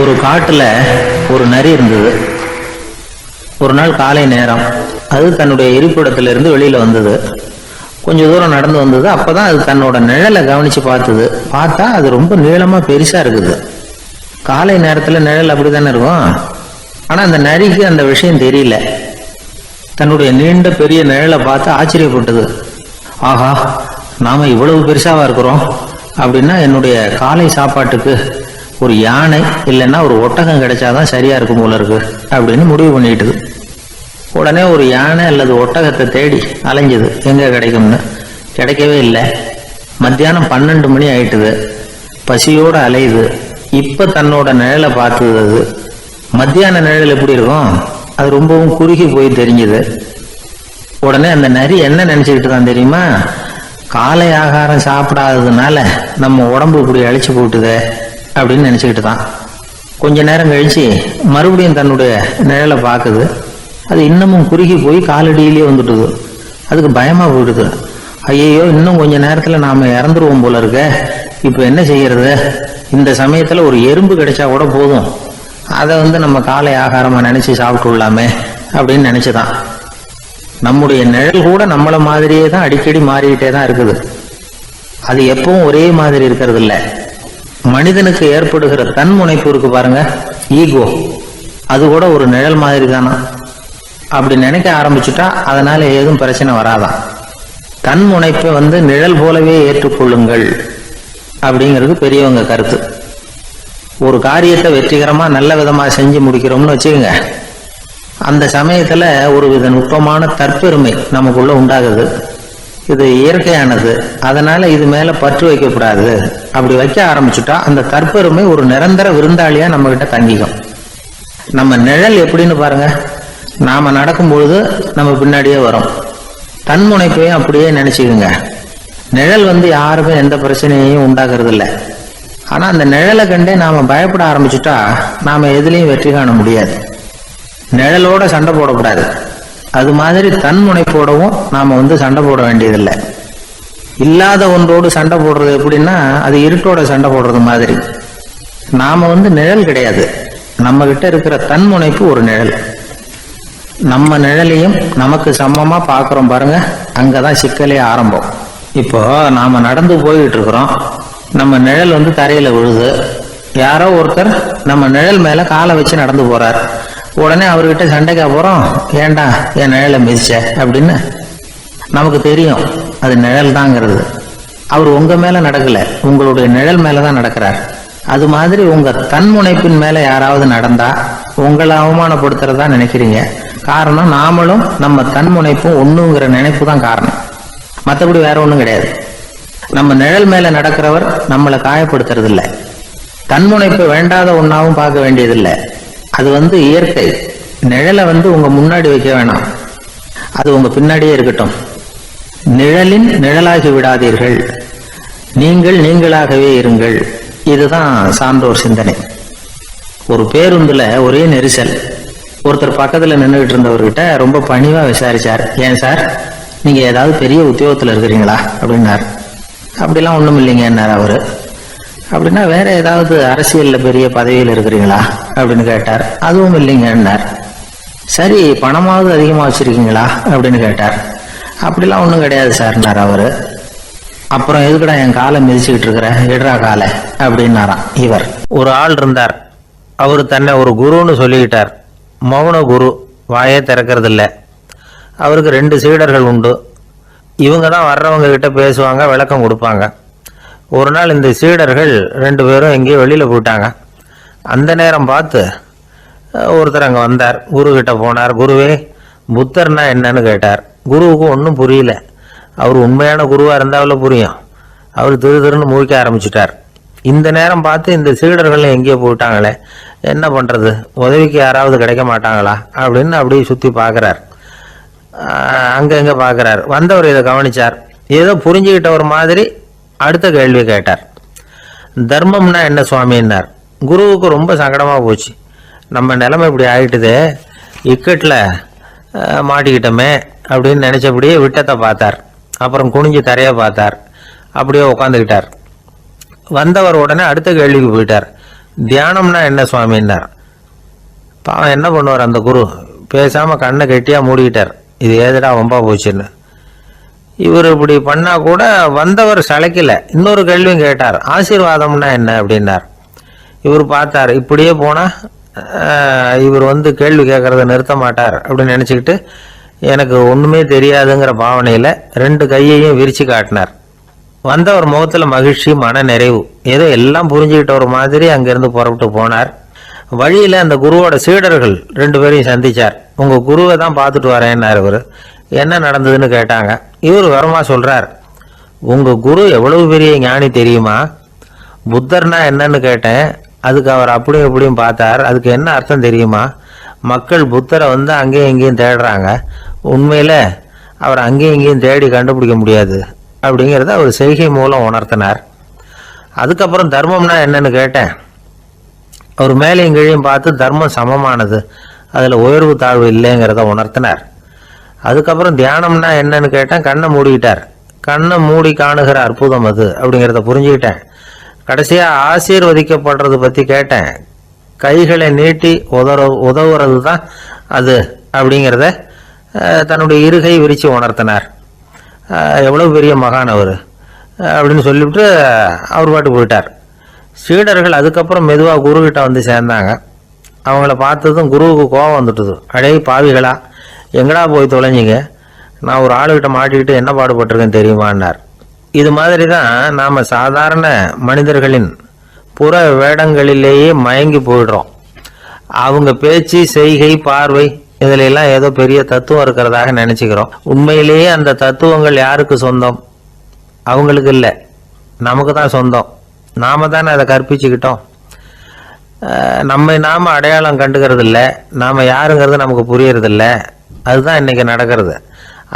ஒரு காட்டுல ஒரு நரி இருந்தது. ஒரு நாள் காலை நேரம். அது தன்னுடைய இருப்பிடத்திலிருந்து வெளியில வந்தது. கொஞ்ச தூரம் நடந்து வந்தது. அப்பதான் அது தன்னோட நிழலை கவனிச்சு பார்த்தது. பார்த்தா அது ரொம்ப நீளமா பெருசா இருக்குது. காலை நேரத்துல நிழல் அப்படித்தானே இருக்கும்? ஆனா அந்த நரிக்கு அந்த விஷயம் தெரியல. தன்னுடைய நீண்ட பெரிய நிழலை பார்த்து ஆச்சரியப்பட்டது. ஆஹா நாம இவ்வளவு பெருசாவா இருக்கிறோம். அப்படின்னா என்னுடைய காலை சாப்பாட்டுக்கு ஒரு யானை இல்லைன்னா ஒரு ஒட்டகம் கிடைச்சாதான் சரியா இருக்கும் போல இருக்கு அப்படின்னு முடிவு பண்ணிட்டுது உடனே ஒரு யானை அல்லது ஒட்டகத்தை தேடி அலைஞ்சது. எங்க கிடைக்கும்னு? கிடைக்கவே இல்லை. மத்தியானம் பன்னெண்டு மணி ஆயிட்டுது. பசியோட அலையுது. இப்ப தன்னோட நிழலை பார்த்தது அது. மத்தியான நிழல் எப்படி இருக்கும்? அது ரொம்பவும் குறுகி போய் தெரிஞ்சது. உடனே அந்த நரி என்ன நினைச்சுக்கிட்டு தான் தெரியுமா? காலை ஆகாரம் சாப்பிடாததுனால நம்ம உடம்பு இப்படி அழிச்சு போட்டுதே. அப்படின்னு நினச்சிக்கிட்டு தான் கொஞ்ச நேரம் கழிச்சு மறுபடியும் தன்னுடைய நிழலை பார்க்குது. அது இன்னமும் குறுகி போய் காலடியிலேயே வந்துட்டுது. அதுக்கு பயமா போயிடுது. ஐயையோ இன்னும் கொஞ்ச நேரத்துல நாம இறந்துருவோம் போல இருக்க. இப்போ என்ன செய்யறது? இந்த சமயத்துல ஒரு எறும்பு கிடைச்சா கூட போதும். அதை வந்து நம்ம காலை ஆகாரமா நினச்சி சாப்பிட்டு விடலாமே அப்படின்னு நினச்சிதான். நம்முடைய நிழல் கூட நம்மளை மாதிரியே தான் அடிக்கடி மாறிக்கிட்டே தான் இருக்குது. அது எப்பவும் ஒரே மாதிரி இருக்கிறது இல்லை மனிதனுக்கு ஏற்படுகிற தன்முனைப்பு இருக்கு பாருங்க ஈகோ அது கூட ஒரு நிழல் மாதிரி தானா அப்படி நினைக்க ஆரம்பிச்சுட்டா அதனால ஏதும் பிரச்சனை வராதான் தன்முனைப்பை வந்து நிழல் போலவே ஏற்றுக்கொள்ளுங்கள் அப்படிங்கிறது பெரியவங்க கருத்து. ஒரு காரியத்தை வெற்றிகரமாக நல்ல விதமாக செஞ்சு முடிக்கிறோம்னு வச்சுக்கோங்க. அந்த சமயத்தில் ஒரு வித நுட்பமான தற்பெருமை நமக்குள்ள உண்டாகுது. இது இயற்கையானது. அதனால இது மேல பற்று வைக்கக்கூடாது. அப்படி வைக்க ஆரம்பிச்சுட்டா அந்த தற்பெருமை ஒரு நிரந்தர விருந்தாளியா நம்ம கிட்ட தங்கிக்கும். நம்ம நிழல் எப்படின்னு பாருங்க. நாம நடக்கும் பொழுது நம்ம பின்னாடியே வரும். தன்முனைப்பையும் அப்படியே நினைச்சுக்குங்க. நிழல் வந்து யாருமே எந்த பிரச்சனையையும் உண்டாகிறது இல்லை ஆனா அந்த நிழலை கண்டே நாம பயப்பட ஆரம்பிச்சுட்டா நாம எதுலயும் வெற்றி காண முடியாது. நிழலோட சண்டை போடக்கூடாது. அது மாதிரி தன்முனைப்போடவும் நாம் வந்து சண்டை போட வேண்டியதில்லை. இல்லாத ஒன்றோடு சண்டை போடுறது எப்படின்னா அது இருட்டோட சண்டை போடுறது மாதிரி. நாம் வந்து நிழல் கிடையாது. நம்ம இருக்கிற இருக்கிற தன்முனைப்பு ஒரு நிழல். நம்ம நிழலையும் நமக்கு சமமாக பார்க்குறோம் பாருங்கள் அங்கே தான் சிக்கலே ஆரம்பம். இப்போ நாம் நடந்து போய்கிட்டு இருக்கிறோம். நம்ம நிழல் வந்து தரையில் விழுது. யாரோ ஒருத்தர் நம்ம நிழல் மேலே காலை வச்சு நடந்து போகிறார் உடனே அவர்கிட்ட சண்டைக்கா போகிறோம் ஏண்டா என் நிழலை மிதிச்ச? அப்படின்னு நமக்கு தெரியும். அது நிழல் தாங்கிறது. அவர் உங்க மேல நடக்கல. உங்களுடைய நிழல் மேலே தான் நடக்கிறார். அது மாதிரி உங்க தன்முனைப்பின் மேல யாராவது நடந்தா உங்களை அவமானப்படுத்துறதா நினைக்கிறீங்க. காரணம் நாமளும் நம்ம தன்முனைப்பும் ஒண்ணுங்கிற நினைப்பு தான் காரணம். மற்றபடி வேற ஒன்றும் கிடையாது. நம்ம நிழல் மேல நடக்கிறவர் நம்மளை காயப்படுத்துறது இல்லை தன்முனைப்பை வேண்டாத ஒன்றாவும் பார்க்க வேண்டியதில்லை. அது வந்து இயற்கை. நிழலை வந்து உங்க முன்னாடி வைக்க வேணாம். அது உங்க பின்னாடியே இருக்கட்டும். நிழலின் நிழலாகி விடாதீர்கள். நீங்கள் நீங்களாகவே இருங்கள். இதுதான் சான்றோர் சிந்தனை. ஒரு பேருந்துல ஒரே நெரிசல். ஒருத்தர் பக்கத்துல நின்றுகிட்டு இருந்தவர்கிட்ட ரொம்ப பணிவா விசாரிச்சார். ஏன் சார்? நீங்க ஏதாவது பெரிய உத்தியோகத்துல இருக்கிறீங்களா? அப்படின்னார். அப்படிலாம் ஒண்ணும் இல்லைங்கன்னார் அவரு. அப்படின்னா வேற ஏதாவது அரசியல்ல பெரிய பதவியில் இருக்கிறீங்களா அப்படின்னு கேட்டார். அதுவும் இல்லைங்கன்னார். சரி பணமாவது அதிகமாக வச்சிருக்கீங்களா அப்படின்னு கேட்டார். அப்படிலாம் ஒன்றும் கிடையாது சார்னார் அவர். அப்புறம் எதுக்குடா என் காலை மிதிச்சுக்கிட்டு இருக்கிற? இடரா காலை அப்படின்னாராம் இவர். ஒரு ஆள் இருந்தார். அவர் தன்னை ஒரு குருன்னு சொல்லிக்கிட்டார். மௌன குரு வாயே திறக்கிறதில்ல. அவருக்கு ரெண்டு சீடர்கள் உண்டு. இவங்க தான் வர்றவங்க கிட்ட பேசுவாங்க விளக்கம் கொடுப்பாங்க. ஒரு நாள் இந்த சீடர்கள் ரெண்டு பேரும் எங்கேயோ வெளியில் போயிட்டாங்க. அந்த நேரம் பார்த்து ஒருத்தர் அங்கே வந்தார் குரு போனார் குருவே புத்தர்னா என்னன்னு கேட்டார். குருவுக்கு ஒன்றும் புரியல. அவர் உண்மையான குருவாக இருந்தாவில் புரியும். அவர் திரு திருன்னு முழிக்க ஆரம்பிச்சிட்டார். இந்த நேரம் பார்த்து இந்த சீடர்கள் எங்கேயோ போயிட்டாங்களே. என்ன பண்ணுறது உதவிக்கு யாராவது கிடைக்க மாட்டாங்களா? அப்படின்னு அப்படியே சுற்றி பார்க்குறார். அங்கே எங்கே பார்க்குறார். வந்தவர் இதை கவனிச்சார். ஏதோ புரிஞ்சுக்கிட்ட ஒரு மாதிரி அடுத்த கேள்வி கேட்டார். தர்மம்னா என்ன சுவாமின்னார். குருவுக்கு ரொம்ப சங்கடமாக போச்சு. நம்ம நிலைமை இப்படி ஆகிட்டுது இக்கட்டில் மாட்டிக்கிட்டோமே அப்படின்னு நினச்சபடியே விட்டத்தை பார்த்தார். அப்புறம் குனிஞ்சு தரையை பார்த்தார். அப்படியே உட்காந்துக்கிட்டார் வந்தவர் உடனே அடுத்த கேள்விக்கு போயிட்டார். தியானம்னா என்ன சுவாமின்னார். பாவம் என்ன பண்ணுவார் அந்த குரு? பேசாமல் கண்ணை கெட்டியாக மூடிக்கிட்டார். இது ஏதுடா வம்பா போச்சுன்னு. இவர் இப்படி பண்ணால் கூட வந்தவர் சளைக்கல. இன்னொரு கேள்வியும் கேட்டார். ஆசீர்வாதம்னா என்ன அப்படின்னார். இவர் பார்த்தார் இப்படியே போனால் இவர் வந்து கேள்வி கேட்குறத நிறுத்த மாட்டார் அப்படின்னு நினச்சிக்கிட்டு எனக்கு ஒன்றுமே தெரியாதுங்கிற பாவனையில் ரெண்டு கையையும் விரித்து காட்டினார். வந்தவர் முகத்தில் மகிழ்ச்சி மன நிறைவு. ஏதோ எல்லாம் புரிஞ்சுக்கிட்ட ஒரு மாதிரி அங்கேருந்து புறப்பட்டு போனார். வழியில் அந்த குருவோட சீடர்கள் ரெண்டு பேரையும் சந்திச்சார். உங்கள் குருவை தான் பார்த்துட்டு வரேன்னார் இவர். என்ன நடந்ததுன்னு கேட்டாங்க. இவர் வரமா சொல்கிறார் உங்கள் குரு எவ்வளவு பெரிய ஞானி தெரியுமா? புத்தர்னா என்னன்னு கேட்டேன். அதுக்கு அவர் அப்படியும் இப்படியும் பார்த்தார். அதுக்கு என்ன அர்த்தம் தெரியுமா? மக்கள் புத்தரை வந்து அங்கேயும் இங்கேயும் தேடுறாங்க. உண்மையில் அவர் அங்கேயும் இங்கேயும் தேடி கண்டுபிடிக்க முடியாது. அப்படிங்கிறத அவர் செய்கை மூலம் உணர்த்தினார். அதுக்கப்புறம் தர்மம்னா என்னன்னு கேட்டேன். அவர் மேலேயும் கீழையும் பார்த்து தர்மம் சமமானது. அதில் உயர்வு தாழ்வு இல்லைங்கிறத உணர்த்தினார். அதுக்கப்புறம் தியானம்னா என்னன்னு கேட்டேன் கண்ணை மூடிக்கிட்டார். கண்ணை மூடி காணுகிற அற்புதம் அது அப்படிங்கிறத புரிஞ்சுக்கிட்டேன். கடைசியாக ஆசீர்வதிக்கப்படுறது பற்றி கேட்டேன். கைகளை நீட்டி உதற உதவுறது தான் அது அப்படிங்கிறத தன்னுடைய இருகை விரித்து உணர்த்தினார். எவ்வளோ பெரிய மகான் அவர் அப்படின்னு சொல்லிவிட்டு அவர் பாட்டு போயிட்டார். சீடர்கள் அதுக்கப்புறம் மெதுவாக குருக்கிட்ட வந்து சேர்ந்தாங்க. அவங்கள பார்த்ததும் குருவுக்கு கோபம் வந்துட்டுது. அடே பாவிகளா எங்கடா போய் தொலைஞ்சிங்க? நான் ஒரு ஆளுகிட்ட மாட்டிக்கிட்டு என்ன பாடுபட்டிருக்கேன் தெரியுமான்னார். இது மாதிரி தான் நாம் சாதாரண மனிதர்களின் புற வேடங்களிலேயே மயங்கி போயிடுறோம். அவங்க பேச்சு செய்கை பார்வை இதுல எல்லாம் ஏதோ பெரிய தத்துவம் இருக்கிறதாக நினச்சிக்கிறோம். உண்மையிலேயே அந்த தத்துவங்கள் யாருக்கு சொந்தம்? அவங்களுக்கு இல்லை. நமக்கு தான் சொந்தம். நாம தானே அதை கற்பிச்சுக்கிட்டோம். நம்மை நாம் அடையாளம் கண்டுக்கிறது இல்லை நாம் யாருங்கிறது நமக்கு புரியறதில்லை. அதுதான் இன்றைக்கி நடக்கிறது.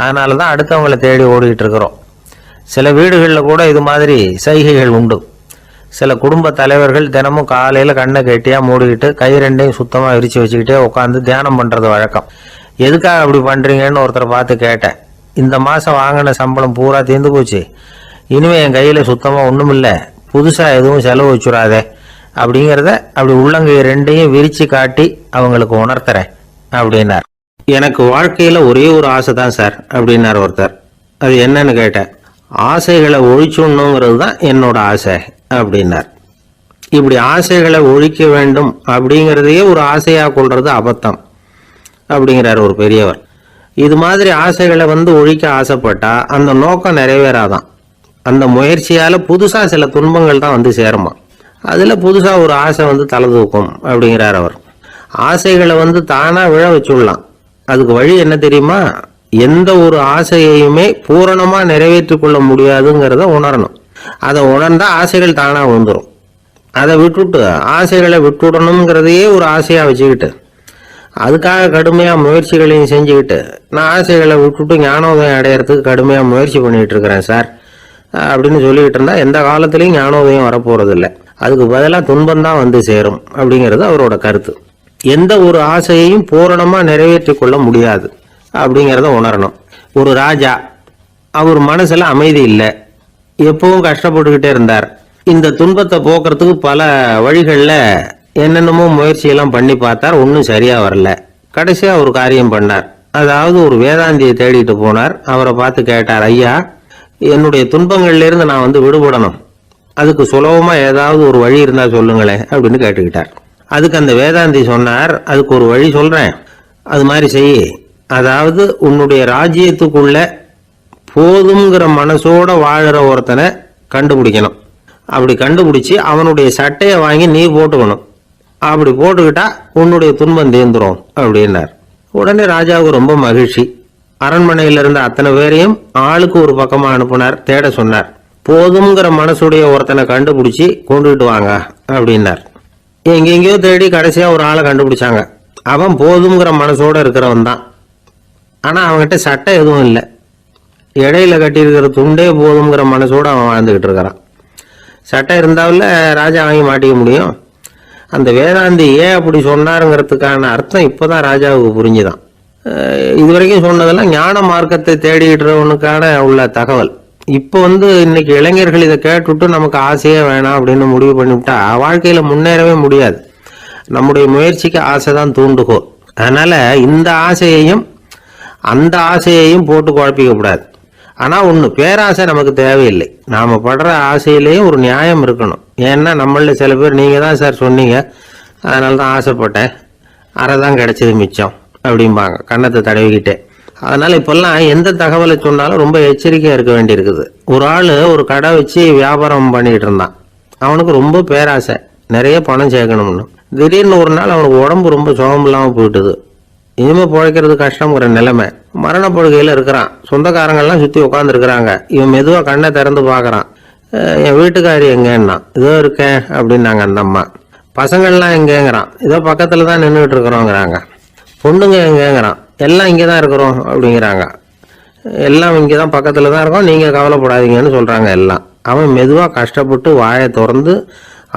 அதனால தான் அடுத்தவங்களை தேடி ஓடிக்கிட்டு இருக்கிறோம் சில வீடுகளில் கூட இது மாதிரி சைகைகள் உண்டு. சில குடும்ப தலைவர்கள் தினமும் காலையில் கண்ணை கெட்டியாக மூடிக்கிட்டு கை ரெண்டையும் சுத்தமாக விரித்து வச்சுக்கிட்டே உட்காந்து தியானம் பண்ணுறது வழக்கம். எதுக்காக அப்படி பண்ணுறீங்கன்னு ஒருத்தரை பார்த்து கேட்டேன். இந்த மாதம் வாங்கின சம்பளம் பூரா தீர்ந்து போச்சு. இனிமே என் கையில் சுத்தமாக ஒன்றும் இல்லை புதுசாக எதுவும் செலவு வச்சுடாதே அப்படிங்கிறத அப்படி உள்ளங்கை ரெண்டையும் விரித்து காட்டி அவங்களுக்கு உணர்த்துறேன். அப்படின்னார். எனக்கு வாழ்க்கையில் ஒரே ஒரு ஆசை தான் சார் அப்படின்னார் ஒருத்தர். அது என்னன்னு கேட்டேன். ஆசைகளை ஒழிச்சுடணுங்கிறது தான் என்னோட ஆசை அப்படின்னார். இப்படி ஆசைகளை ஒழிக்க வேண்டும் அப்படிங்கிறதையே ஒரு ஆசையாக கொள்வது அபத்தம் அப்படிங்கிறார் ஒரு பெரியவர். இது மாதிரி ஆசைகளை வந்து ஒழிக்க ஆசைப்பட்டா அந்த நோக்கம் நிறைவேறாதான். அந்த முயற்சியால் புதுசாக சில துன்பங்கள் தான் வந்து சேருமா அதில் புதுசாக ஒரு ஆசை வந்து தலை தூக்கும் அப்படிங்கிறார் அவர். ஆசைகளை வந்து தானாக விழ வச்சுடலாம். அதுக்கு வழி என்ன தெரியுமா? எந்த ஒரு ஆசையையுமே பூரணமாக நிறைவேற்றி கொள்ள முடியாதுங்கிறத உணரணும். அதை உணர்ந்தால் ஆசைகள் தானாக வந்துடும் அதை விட்டுட்டு ஆசைகளை விட்டுடணுங்கிறதையே ஒரு ஆசையாக வச்சுக்கிட்டு அதுக்காக கடுமையாக முயற்சிகளையும் செஞ்சுக்கிட்டு நான் ஆசைகளை விட்டுட்டு ஞானோதயம் அடையறதுக்கு கடுமையாக முயற்சி பண்ணிகிட்டு இருக்கிறேன் சார். அப்படின்னு சொல்லிக்கிட்டு இருந்தால் எந்த காலத்துலேயும் ஞானோதயம் வரப்போகிறதில்ல அதுக்கு பதிலாக துன்பம் தான் வந்து சேரும் அப்படிங்கிறது அவரோட கருத்து. எந்த ஒரு ஆசையையும் பூரணமாக நிறைவேற்றி கொள்ள முடியாது. அப்படிங்கிறத உணரணும். ஒரு ராஜா அவர் மனசில் அமைதி இல்லை. எப்பவும் கஷ்டப்பட்டுக்கிட்டே இருந்தார். இந்த துன்பத்தை போக்குறதுக்கு பல வழிகளில் என்னென்னமோ முயற்சியெல்லாம் பண்ணி பார்த்தார். ஒன்றும் சரியாக வரல. கடைசியாக ஒரு காரியம் பண்ணார். அதாவது ஒரு வேதாந்தியை தேடிட்டு போனார். அவரை பார்த்து கேட்டார் ஐயா என்னுடைய துன்பங்கள்லேருந்து நான் வந்து விடுபடணும். அதுக்கு சுலபமாக ஏதாவது ஒரு வழி இருந்தால் சொல்லுங்களேன் அப்படின்னு கேட்டுக்கிட்டார். அதுக்கு அந்த வேதாந்தி சொன்னார் அதுக்கு ஒரு வழி சொல்கிறேன் அது மாதிரி செய் அதாவது உன்னுடைய ராஜ்யத்துக்குள்ள போதுங்கிற மனசோட வாழ்கிற ஒருத்தனை கண்டுபிடிக்கணும். அப்படி கண்டுபிடிச்சி அவனுடைய சட்டையை வாங்கி நீ போட்டுக்கணும். அப்படி போட்டுக்கிட்டா உன்னுடைய துன்பம் தீர்ந்துரும் அப்படின்னார். உடனே ராஜாவுக்கு ரொம்ப மகிழ்ச்சி. அரண்மனையில் இருந்த அத்தனை பேரையும் ஆளுக்கு ஒரு பக்கமாக அனுப்புனார் தேட சொன்னார். போதுங்கிற மனசுடைய ஒருத்தனை கண்டுபிடிச்சி கொண்டுகிட்டு வாங்க அப்படின்னார். எங்கெங்கேயோ தேடி கடைசியா ஒரு ஆளை கண்டுபிடிச்சாங்க. அவன் போதுங்கிற மனசோட இருக்கிறவன் தான். ஆனா அவன்கிட்ட சட்டை எதுவும் இல்லை. இடையில கட்டியிருக்கிற துண்டே போதுங்கிற மனசோட அவன் வாழ்ந்துகிட்டு இருக்கிறான். சட்டை இருந்தாவில் ராஜா வாங்கி மாட்டிக்க முடியும். அந்த வேதாந்தி ஏன் அப்படி சொன்னாருங்கிறதுக்கான அர்த்தம் இப்போதான் ராஜாவுக்கு புரிஞ்சுதான். இது இதுவரைக்கும் சொன்னதெல்லாம் ஞான மார்க்கத்தை தேடிடுறவனுக்கான உள்ள தகவல். இப்போ வந்து இன்னைக்கு இளைஞர்கள் இதை கேட்டுவிட்டு நமக்கு ஆசையே வேணாம் அப்படின்னு முடிவு பண்ணிவிட்டா வாழ்க்கையில் முன்னேறவே முடியாது. நம்முடைய முயற்சிக்கு ஆசை தான் தூண்டுகோல் அதனால் இந்த ஆசையையும் அந்த ஆசையையும் போட்டு குழப்பிக்கக்கூடாது ஆனால் ஒன்று பேராசை நமக்கு தேவையில்லை. நாம் படுற ஆசையிலேயும் ஒரு நியாயம் இருக்கணும். ஏன்னா நம்மளில் சில பேர் நீங்கள் தான் சார் சொன்னீங்க அதனால தான் ஆசைப்பட்டேன். அரை தான் கிடச்சிது மிச்சம் அப்படிம்பாங்க. கன்னத்தை தடவிக்கிட்டே. அதனால் இப்போல்லாம் எந்த தகவலை சொன்னாலும் ரொம்ப எச்சரிக்கையாக இருக்க வேண்டியிருக்குது. ஒரு ஆள் ஒரு கடை வச்சு வியாபாரம் பண்ணிகிட்டு இருந்தான். அவனுக்கு ரொம்ப பேராசை. நிறைய பணம் சேர்க்கணும்னு. திடீர்னு ஒரு நாள் அவனுக்கு உடம்பு ரொம்ப சுகம் இல்லாமல் போயிட்டுது. இனிமேல் பிழைக்கிறது கஷ்டங்கிற நிலைமை. மரணப்படுகையில் இருக்கிறான். சொந்தக்காரங்கள்லாம் சுற்றி உட்காந்துருக்குறாங்க இவன் மெதுவாக கண்ணை திறந்து பார்க்குறான். என் வீட்டுக்காரி எங்கேன்னா? இதோ இருக்கேன் அப்படின்னாங்க அந்த அம்மா. பசங்கள்லாம் எங்கேங்கிறான்? இதோ பக்கத்தில் தான் நின்றுட்டு இருக்கிறோங்கிறாங்க. பொண்ணுங்க எங்கேங்கிறான்? எல்லாம் இங்கே தான் இருக்கிறோம் அப்படிங்கிறாங்க. எல்லாம் இங்கே தான் பக்கத்தில் தான் இருக்கோம். நீங்கள் கவலைப்படாதீங்கன்னு சொல்கிறாங்க எல்லாம். அவன் மெதுவாக கஷ்டப்பட்டு வாயை திறந்து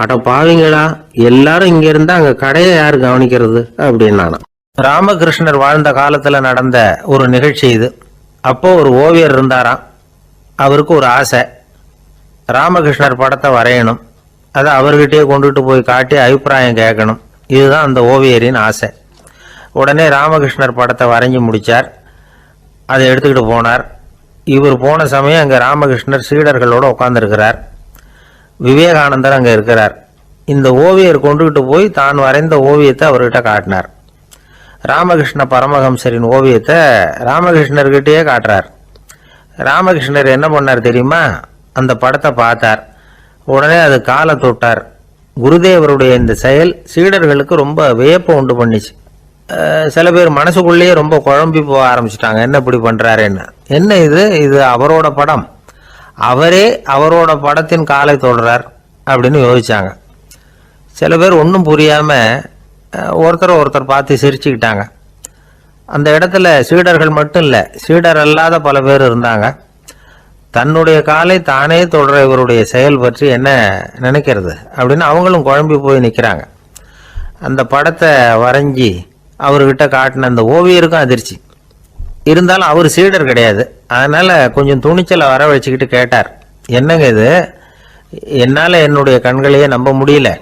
அட பாவிங்களா எல்லாரும் இங்கே இருந்தால் அங்கே கடையை யார் கவனிக்கிறது? அப்படின்னானா. ராமகிருஷ்ணர் வாழ்ந்த காலத்தில் நடந்த ஒரு நிகழ்ச்சி இது. அப்போது ஒரு ஓவியர் இருந்தாராம். அவருக்கு ஒரு ஆசை. ராமகிருஷ்ணர் படத்தை வரையணும். அதை அவர்கிட்டயே கொண்டுட்டு போய் காட்டி அபிப்பிராயம் கேட்கணும். இதுதான் அந்த ஓவியரின் ஆசை. உடனே ராமகிருஷ்ணர் படத்தை வரைஞ்சி முடித்தார் அதை எடுத்துக்கிட்டு போனார். இவர் போன சமயம் அங்கே ராமகிருஷ்ணர் சீடர்களோடு உட்காந்துருக்கிறார் விவேகானந்தர் அங்கே இருக்கிறார். இந்த ஓவியர் கொண்டுகிட்டு போய் தான் வரைந்த ஓவியத்தை அவர்கிட்ட காட்டினார். ராமகிருஷ்ண பரமஹம்சரின் ஓவியத்தை ராமகிருஷ்ணர்கிட்டயே காட்டுறார். ராமகிருஷ்ணர் என்ன பண்ணார் தெரியுமா? அந்த படத்தை பார்த்தார். உடனே அது காலை தொட்டார். குருதேவருடைய இந்த செயல் சீடர்களுக்கு ரொம்ப வியப்பை உண்டு பண்ணிச்சு. சில பேர் மனசுக்குள்ளேயே ரொம்ப குழம்பி போக ஆரம்பிச்சிட்டாங்க. என்ன இப்படி பண்ணுறாருன்னு என்ன இது? இது அவரோட படம். அவரே அவரோட படத்தின் காலை தொடுறார் அப்படின்னு யோசிச்சாங்க. சில பேர் ஒன்றும் புரியாமல் ஒருத்தர் ஒருத்தர் பார்த்து சிரிச்சுக்கிட்டாங்க. அந்த இடத்துல சீடர்கள் மட்டும் இல்லை சீடர் அல்லாத பல பேர் இருந்தாங்க. தன்னுடைய காலை தானே தொடர இவருடைய செயல் பற்றி என்ன நினைக்கிறது அப்படின்னு அவங்களும் குழம்பி போய் நிற்கிறாங்க அந்த படத்தை வரைஞ்சி அவர்கிட்ட காட்டின அந்த ஓவியருக்கும் அதிர்ச்சி. இருந்தாலும் அவர் சீடர் கிடையாது. அதனால் கொஞ்சம் துணிச்சலை வர வச்சுக்கிட்டு கேட்டார். என்னங்க இது? என்னால் என்னுடைய கண்களையே நம்ப முடியல.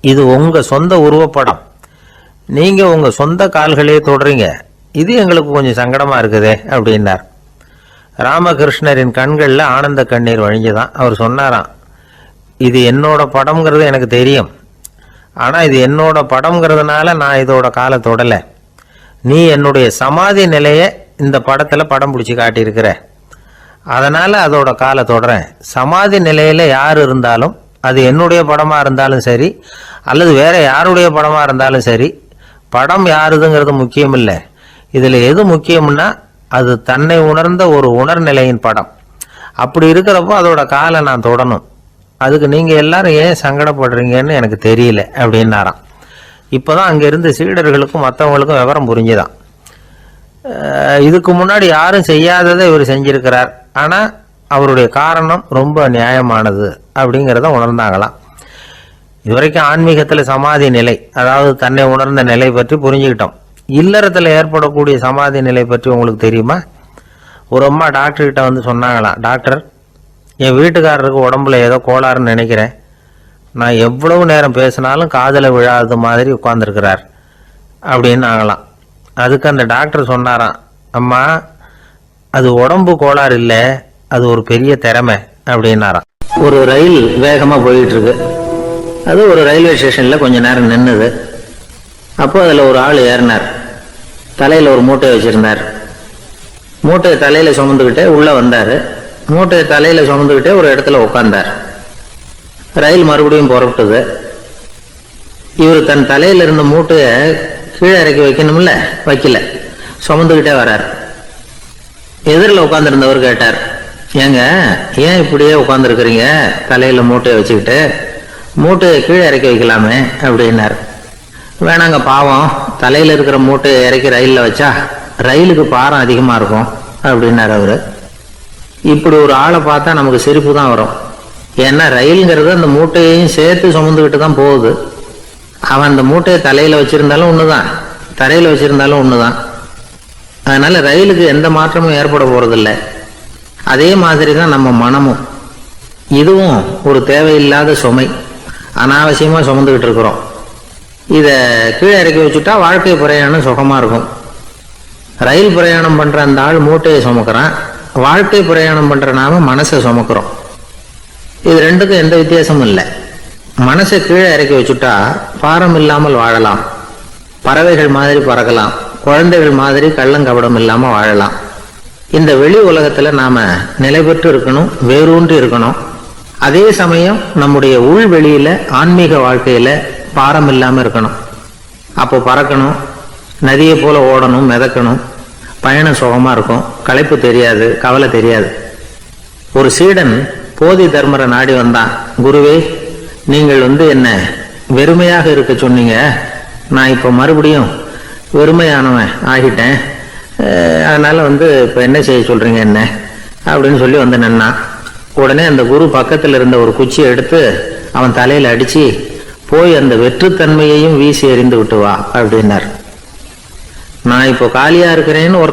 இது உங்கள் சொந்த உருவப்படம். நீங்கள் உங்கள் சொந்த கால்களையே தொடுறீங்க. இது எங்களுக்கு கொஞ்சம் சங்கடமாக இருக்குதே அப்படின்னார். ராமகிருஷ்ணரின் கண்களில் ஆனந்த கண்ணீர் வழிஞ்சுதான். அவர் சொன்னாராம் இது என்னோட படம்ங்கிறது எனக்கு தெரியும். ஆனால் இது என்னோட படம்ங்கிறதுனால நான் இதோட காலை தொடலை. நீ என்னுடைய சமாதி நிலையை இந்த படத்தில் படம் பிடிச்சி காட்டியிருக்கிற. அதனால் அதோட காலை தொடறேன். சமாதி நிலையில் யார் இருந்தாலும் அது என்னுடைய படமாக இருந்தாலும் சரி அல்லது வேறு யாருடைய படமாக இருந்தாலும் சரி படம் யாருதுங்கிறது முக்கியம் இல்லை இதில் எது முக்கியம்னா அது தன்னை உணர்ந்த ஒரு உணர்நிலையின் படம். அப்படி இருக்கிறப்போ அதோட காலை நான் தொடணும். அதுக்கு நீங்கள் எல்லாரும் ஏன் சங்கடப்படுறீங்கன்னு எனக்கு தெரியல அப்படின்னாராம். இப்போ தான் அங்கேருந்து சீடர்களுக்கும் மற்றவங்களுக்கும் விவரம் புரிஞ்சுதான். இதுக்கு முன்னாடி யாரும் செய்யாததை இவர் செஞ்சிருக்கிறார். ஆனால் அவருடைய காரணம் ரொம்ப நியாயமானது அப்படிங்கிறத உணர்ந்தாங்களாம். இதுவரைக்கும் ஆன்மீகத்தில் சமாதி நிலை அதாவது தன்னை உணர்ந்த நிலை பற்றி புரிஞ்சுக்கிட்டோம். இல்லறத்தில் ஏற்படக்கூடிய சமாதி நிலை பற்றி உங்களுக்கு தெரியுமா? ஒரு அம்மா டாக்டர்கிட்ட வந்து சொன்னாங்களாம் டாக்டர் என் வீட்டுக்காரருக்கு உடம்புல ஏதோ கோளாறுன்னு நினைக்கிறேன். நான் எவ்வளவு நேரம் பேசினாலும் காதில் விழாத மாதிரி உட்காந்துருக்கிறார் அப்படின்னு ஆகலாம். அதுக்கு அந்த டாக்டர் சொன்னாராம் அம்மா அது உடம்பு கோளாறு இல்லை அது ஒரு பெரிய திறமை அப்படின்னாராம். ஒரு ரயில் வேகமாக போயிட்டு இருக்கு அது ஒரு ரயில்வே ஸ்டேஷனில் கொஞ்சம் நேரம் நின்னுது. அப்போ அதில் ஒரு ஆள் ஏறினார். தலையில் ஒரு மூட்டை வச்சுருந்தார். மூட்டையை தலையில் சுமந்துக்கிட்டே உள்ளே வந்தார். மூட்டையை தலையில் சுமந்துக்கிட்டே ஒரு இடத்துல உட்காந்தார் ரயில் மறுபடியும் புறப்பட்டது. இவர் தன் தலையில் இருந்த மூட்டையை கீழே இறக்கி வைக்கணும்ல? வைக்கல. சுமந்துக்கிட்டே வரார். எதிரில் உட்காந்துருந்தவர் கேட்டார் ஏங்க ஏன் இப்படியே உட்காந்துருக்குறீங்க தலையில் மூட்டையை வச்சுக்கிட்டு மூட்டையை கீழே இறக்கி வைக்கலாமே? அப்படின்னார். வேணாங்க பாவம். தலையில் இருக்கிற மூட்டையை இறக்கி ரயிலில் வச்சா ரயிலுக்கு பாரம் அதிகமாக இருக்கும் அப்படின்னார் அவர். இப்படி ஒரு ஆளை பார்த்தா நமக்கு சிரிப்பு தான் வரும். ஏன்னா ரயிலுங்கிறது அந்த மூட்டையையும் சேர்த்து சுமந்துக்கிட்டு தான் போகுது. அவன் அந்த மூட்டையை தலையில் வச்சுருந்தாலும் ஒன்று தான் தரையில் வச்சுருந்தாலும் ஒன்று தான் அதனால் ரயிலுக்கு எந்த மாற்றமும் ஏற்பட போகிறதில்ல அதே மாதிரி தான் நம்ம மனமும். இதுவும் ஒரு தேவையில்லாத சுமை. அனாவசியமாக சுமந்துக்கிட்டு இருக்கிறோம். இதை கீழே இறக்கி வச்சுட்டா வாழ்க்கை பிரயாணம் சுகமாக இருக்கும். ரயில் பிரயாணம் பண்ணுற அந்த ஆள் மூட்டையை சுமக்கிறான். வாழ்க்கை பிரயாணம் பண்ற நாம மனசை சுமக்கிறோம். இது ரெண்டுக்கும் எந்த வித்தியாசமும் இல்லை. மனசை கீழே இறக்கி வச்சுட்டா பாரம் இல்லாமல் வாழலாம். பறவைகள் மாதிரி பறக்கலாம். குழந்தைகள் மாதிரி கள்ளங்கபடம் இல்லாமல் வாழலாம். இந்த வெளி உலகத்தில் நாம் நிலை பெற்று இருக்கணும் வேரூன்றி இருக்கணும். அதே சமயம் நம்முடைய உள் வெளியில் ஆன்மீக வாழ்க்கையில் பாரம் இல்லாமல் இருக்கணும். அப்போ பறக்கணும் நதியை போல ஓடணும் மிதக்கணும். பயணம் சுகமாக இருக்கும். களைப்பு தெரியாது கவலை தெரியாது. ஒரு சீடன் போதி தர்மரை நாடி வந்தான். குருவே நீங்கள் வந்து என்ன வெறுமையாக இருக்க சொன்னீங்க. நான் இப்போ மறுபடியும் வெறுமையானவன் ஆகிட்டேன். அதனால் அதனால வந்து இப்போ என்ன செய்ய சொல்றீங்க என்ன? அப்படின்னு சொல்லி வந்து நின்னான். உடனே அந்த குரு பக்கத்தில் இருந்த ஒரு குச்சியை எடுத்து அவன் தலையில அடிச்சு போய் அந்த வெற்றுத்தன்மையையும் வீசி எறிந்து விட்டு வா அப்படின்னார். நான் இப்போ காலியா இருக்கிறேன்னு ஒரு